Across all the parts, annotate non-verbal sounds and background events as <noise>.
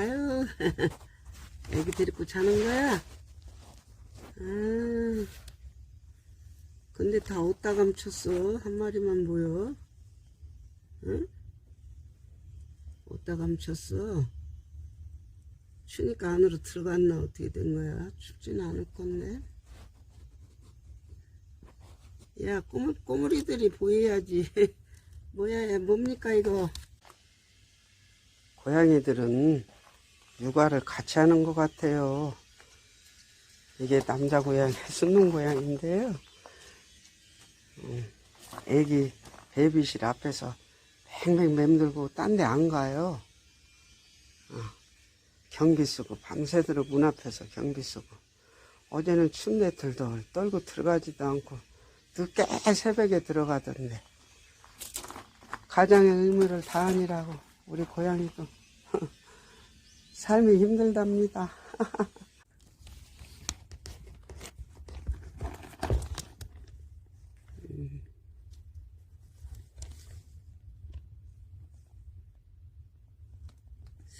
아유, <laughs> 애기 데리고 자는 거야? 아, 근데 다 어디다 감췄어? 한 마리만 보여? 응? 어디다 감췄어? 추니까 안으로 들어갔나 어떻게 된 거야? 춥진 않을 건데. 야, 꼬물, 꼬물이들이 보여야지. <laughs> 뭐야, 뭡니까, 이거? 고양이들은 육아를 같이 하는 것 같아요. 이게 남자 고양이, <laughs> 숨는 고양인데요. 음, 애기 베이비실 앞에서 뱅뱅 맴돌고 딴 데 안 가요. 어, 경비 쓰고 밤새도록 문 앞에서 경비 쓰고 어제는 들덜 떨고 들어가지도 않고 늦게 새벽에 들어가던데 가장의 의무를 다하니라고 우리 고양이도 <laughs> 삶이 힘들답니다. <laughs>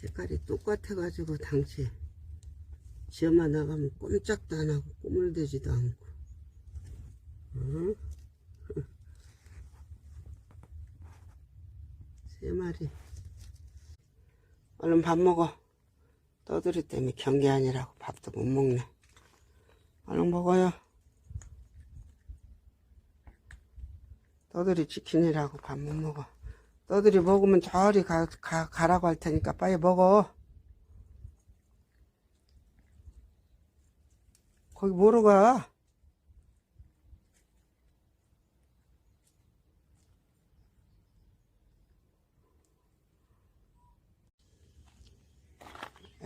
색깔이 똑같아가지고 당시 지엄마 나가면 꼼짝도 안 하고 꼬물대지도 않고 응? <laughs> 세 마리 얼른 밥 먹어 떠들이 때문에 경계 아니라고 밥도 못 먹네 얼른 먹어요 떠들이 치킨이라고 밥 못 먹어 너들이 먹으면 저리 가, 가, 가라고 할 테니까 빨리 먹어. 거기 뭐로 가?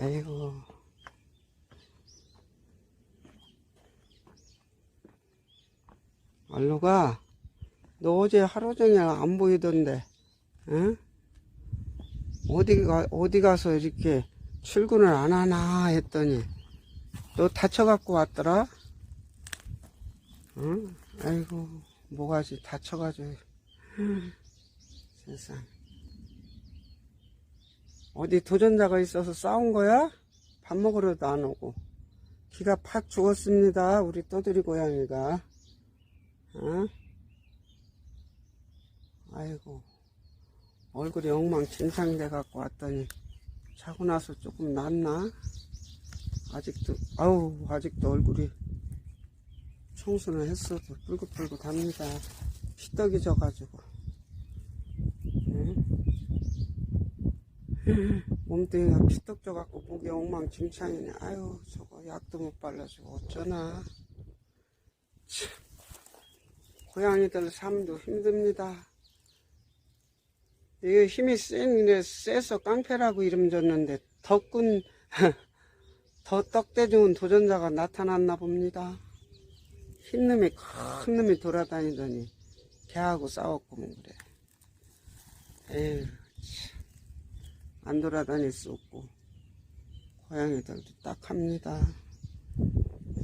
아이고. 얼른 가. 너 어제 하루 종일 안 보이던데. 응? 어디 가, 어디 가서 이렇게 출근을 안 하나 했더니 너 다쳐갖고 왔더라? 응? 아이고, 뭐가지, 다쳐가지고. <laughs> 세상. 어디 도전자가 있어서 싸운 거야? 밥 먹으러도 안 오고. 기가 팍 죽었습니다, 우리 떠들이 고양이가. 응? 아이고. 얼굴이 엉망진창돼 갖고 왔더니 자고 나서 조금 낫나? 아직도 아우 아직도 얼굴이 청소는 했어도 붉긋붉긋합니다. 피떡이 져가지고 응? <laughs> 몸뚱이가 피떡 져갖고 목이 엉망진창이네. 아유 저거 약도 못 발라주고 어쩌나. 참 고양이들 삶도 힘듭니다. 이게 힘이 센, 세서 깡패라고 이름 줬는데, 덕군, <laughs> 더 떡대 좋은 도전자가 나타났나 봅니다. 흰 놈이, 큰 놈이 돌아다니더니, 걔하고 싸웠구먼 그래. 에휴, 참. 안 돌아다닐 수 없고, 고양이들도 딱 합니다.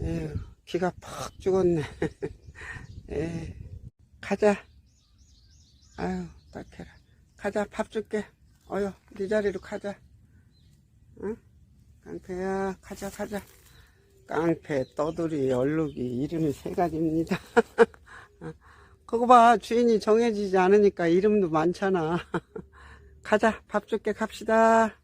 에휴, 기가 팍 죽었네. 에휴, <laughs> 가자. 아유, 딱해라. 가자 밥 줄게 어여 네 자리로 가자 응? 깡패야 가자 가자 깡패 떠돌이 얼룩이 이름이 세 가지입니다 <laughs> 그거 봐 주인이 정해지지 않으니까 이름도 많잖아 <laughs> 가자. 밥 줄게 갑시다